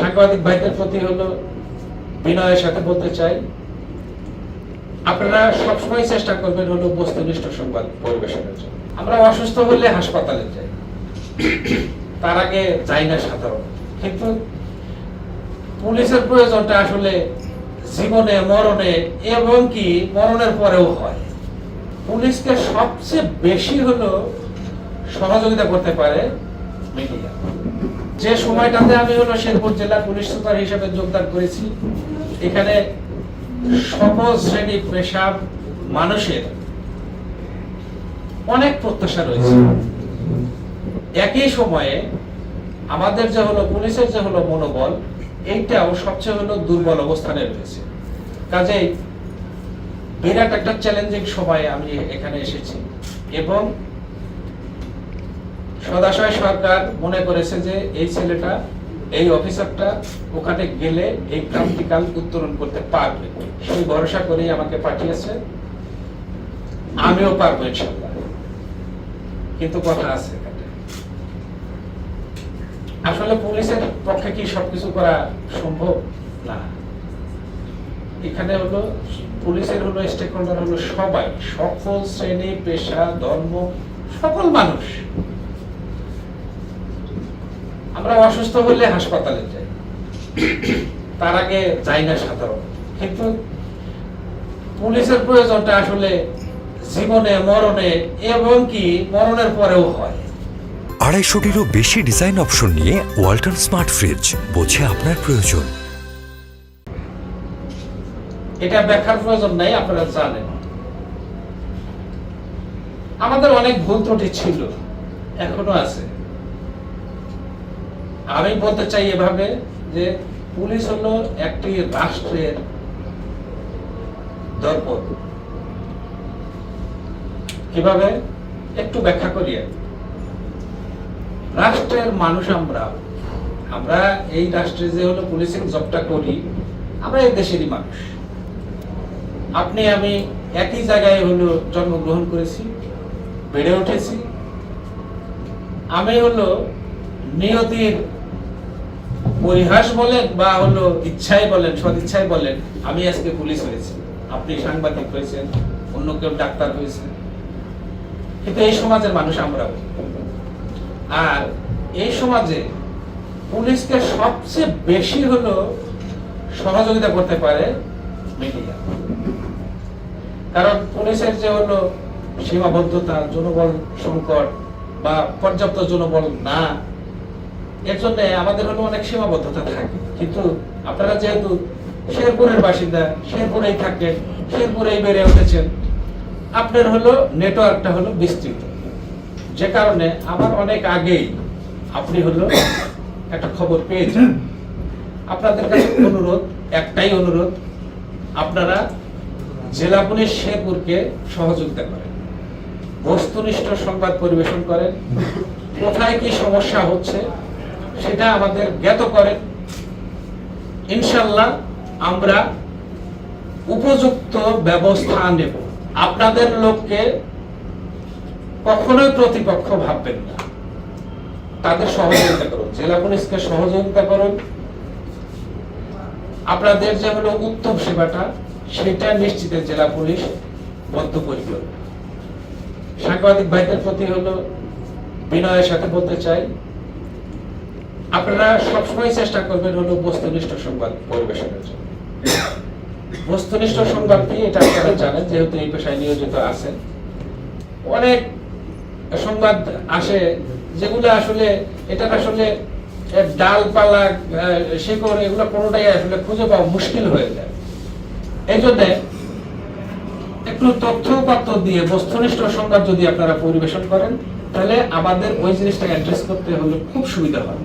সাংবাদিক ভাইদের প্রতি হলো বিনয়ের সাথে বলতে চাই, আপনারা সবসময় চেষ্টা করবেন হলো বস্তুনিষ্ঠ সংবাদ পরিবেশনের জন্য। আমরা অসুস্থ হলে হাসপাতালে যাই। তার আগে যাই না সাধারণ। কিন্তু পুলিশের প্রয়োজনটা আসলে জীবনে, মরণে এবং কি মরণের পরেও হয়। পুলিশকে সবচেয়ে বেশি হলো সহযোগিতা করতে পারে মিডিয়া। যে সময়টাতে আমি হলো শেরপুর জেলা পুলিশ সুপার হিসেবে যোগদান করেছি, এখানে সকল শ্রেণি পেশা মানুষের অনেক প্রত্যাশা রয়েছে। একই সময়ে আমাদের যে হলো পুলিশের যে হলো মনোবল, এইটাও সবচেয়ে হলো দুর্বল অবস্থানে রয়েছে। কাজেই বিরাট একটা চ্যালেঞ্জিং সময়ে আমি এখানে এসেছি এবং সদাশয় সরকার মনে করেছে যে এই ছেলেটা, এই অফিসারটা ওখানে গেলে এই ক্রান্তিকাল উত্তরণ করতে পারবে। সেই ভরসা করেই আমাকে পাঠিয়েছে। আমিও পারব ইনশাল্লাহ কিন্তু কথা আছে আসলে পুলিশের পক্ষে কি সবকিছু করা সম্ভব? না। এখানে হলো, পুলিশের হলো স্টেক হোল্ডার হলো সবাই। সকল শ্রেণি, পেশা, ধর্ম, সকল মানুষ। আমরা অসুস্থ হলে হাসপাতালে যাই। তার আগে যাই না সাধারণ। কিন্তু পুলিশের প্রয়োজনটা আসলে জীবনে মরণে এবং কি মরণের পরেও হয়। আড়াইশোটিরও বেশি ডিজাইন অপশন নিয়ে ওয়াল্টন স্মার্ট ফ্রিজ বোঝে আপনার প্রয়োজন। এটা ব্যাখ্যার প্রয়োজন নাই আপনারা জানেন। আমাদের অনেক ভুল ত্রুটি ছিল এখনও আছে। আমি বলতে চাই এভাবে যে পুলিশ হলো একটি রাষ্ট্রের দর্পণ কীভাবে? একটু ব্যাখ্যা করি রাষ্ট্রের মানুষ আমরা। আমরা এই রাষ্ট্রে যে হলো পুলিশিং জবটা করি, আমরা এই দেশেরই মানুষ। আপনি, আমি একই জায়গায় হলো জন্মগ্রহণ করেছি, বেড়ে উঠেছি। আমি হলো নিয়তির পরিহাস বলেন বা হলো ইচ্ছাই বলেন সদিচ্ছাই বলেন, আমি আজকে পুলিশ হয়েছি। আপনি সাংবাদিক হয়েছেন, অন্য কেউ ডাক্তার হয়েছে। কিন্তু এই সমাজের মানুষ আমরাও। আর এই সমাজে পুলিশকে সবচেয়ে বেশি হলো সহযোগিতা করতে পারে মিডিয়া। কারণ পুলিশের যে হলো সীমাবদ্ধতা জনবল সংকট বা পর্যাপ্ত জনবল না এর জন্য আমাদের হলো অনেক সীমাবদ্ধতা থাকে। কিন্তু আপনারা যেহেতু শেরপুরের বাসিন্দা, শেরপুরেই থাকেন, শেরপুরেই বেড়ে উঠেছেন, আপনার হলো নেটওয়ার্কটা হলো বিস্তৃত। যে কারণে আমার অনেক আগেই আপনি হলো একটা খবর পেয়ে যান। আপনাদের কাছে অনুরোধ, একটাই অনুরোধ, আপনারা জেলা পুলিশ শেরপুরকে সহযোগিতা করেন। বস্তুনিষ্ঠ সংবাদ পরিবেশন করেন। কোথায় কি সমস্যা হচ্ছে সেটা আমাদের জ্ঞাত করেন ইনশাল্লাহ আমরা উপযুক্ত ব্যবস্থা নেব। আপনাদের লোককে কখনোই প্রতিপক্ষ ভাববেন না। তাদের সহযোগিতা করুন। জেলা পুলিশকে সহযোগিতা করুন। আপনাদের যে হলো উত্তম সেবাটা, সেটা নিশ্চিত জেলা পুলিশ বদ্ধপরিকর। সাংবাদিক ভাইদের প্রতি হলো বিনয়ের সাথে বলতে চাই। আপনারা সবসময় চেষ্টা করবেন হলো বস্তুনিষ্ঠ সংবাদ পরিবেশনের জন্য। বস্তুনিষ্ঠ সংবাদ কি এটা আপনারা জানেন, যেহেতু এই পেশায় নিয়োজিত আছেন। অনেক সংবাদ আসে, যেগুলো আসলে এটার আসলে ডালপালা শিকড়, এগুলো কোনোটাই আসলে খুঁজে পাওয়া মুশকিল হয়ে যায়। এই জন্যে একটু তথ্য উপাত্ত দিয়ে বস্তুনিষ্ঠ সংবাদ যদি আপনারা পরিবেশন করেন, তাহলে আমাদের ওই জিনিসটাকে অ্যাড্রেস করতে হলে খুব সুবিধা হয়।